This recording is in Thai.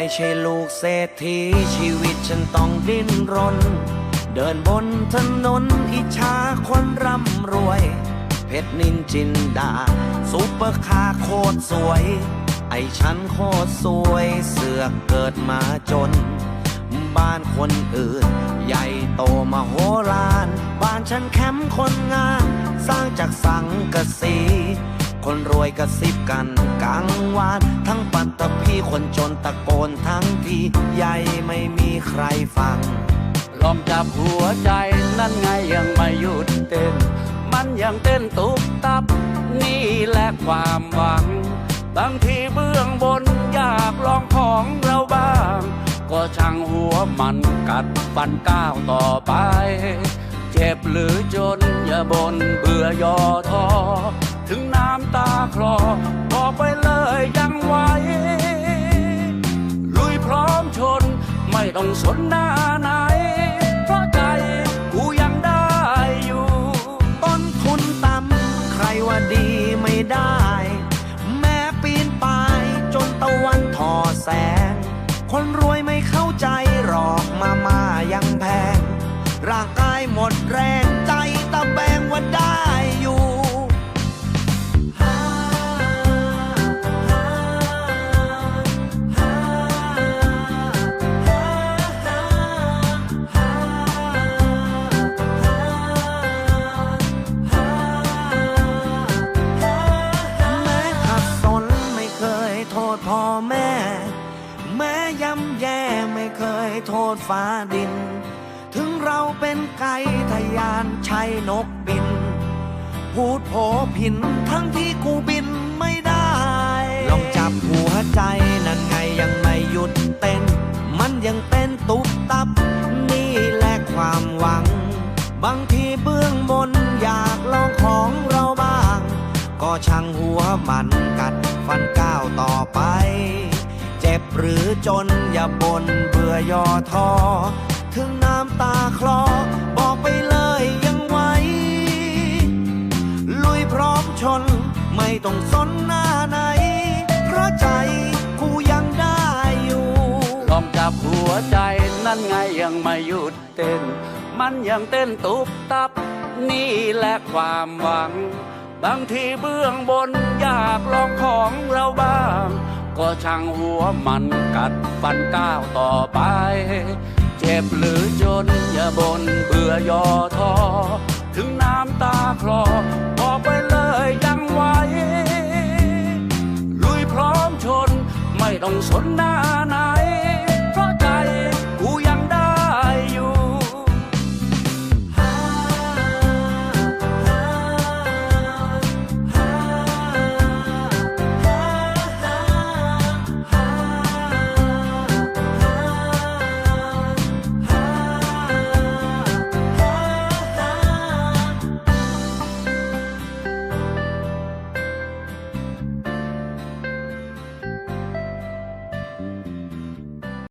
ไม่ใช่ลูกเศรษฐีชีวิตฉันต้องดิ้นรน เดินบนถนนอิจฉาคนร่ำรวย เพชรนินจินดาซุปเปอร์คาร์โคตรสวย ไอฉันโคตรสวยเสือกเกิดมาจน บ้านคนอื่น ใหญ่โตมโหฬารบ้านฉันแคมป์คนงาน สร้างจากสังกะสี คนรวยกระซิบกันกลางวาน ทั้งปัตตภีคนจนตะโกนทั้งทีใหญ่ไม่มีใครฟัง ลองจับหัวใจนั่นไงยังไม่หยุดเต้น มันยังเต้นตุบตับ นี่แหละความหวัง บางทีเบื้องบนอยากลองของเราบ้าง ก็ช่างหัวมันกัดฟันก้าวต่อไป เจ็บหรือจนอย่าบนเบื่อย่อท้อ ถึงน้ำตาคลอบอกไปเลยยังไหวลุยพร้อมชน ไม่ต้องสนหน้าไหน เพราะใจกูยังได้อยู่ ต้นทุนต่ำใครว่าดีไม่ได้ แม้ปีนป่ายจนตะวันทอแสง คนรวยไม่เข้าใจหรอกมามายังแพง ร่างกายหมดแรง โทษฟ้าดิน ถึงเราเป็นไก่ทะยานใช่นกบิน พูดโผผินทั้งที่กูบินไม่ได้ ลองจับหัวใจนั่นไงยังไม่หยุดเต้น มันยังเต้นตุบตับ นี่แหละความหวัง บางทีเบื้องบนอยากลองของเราบ้าง ก็ช่างหัวมันกัด บหรือจนอย่าบนเบื่อย่อท้อถึงน้ำตาคลอบอกไปเลยยังไหวลุยพร้อมชนไม่ต้องสนหน้าไหน เพราะใจกูยังได้อยู่ ลองจับหัวใจนั่นไงยังไม่หยุดเต้น มันยังเต้นตุบตับ นี่แหละความหวัง บางทีเบื้องบนอยากลองของเราบ้าง ก็ช่างหัวมันกัดฟันก้าวต่อไป เจ็บหรือจนอย่าบน่นเบื่อย่อท้อถึงน้ำตาคลอบอกไปเลยยังไหวลุยพร้อมชนไม่ต้องสนนะ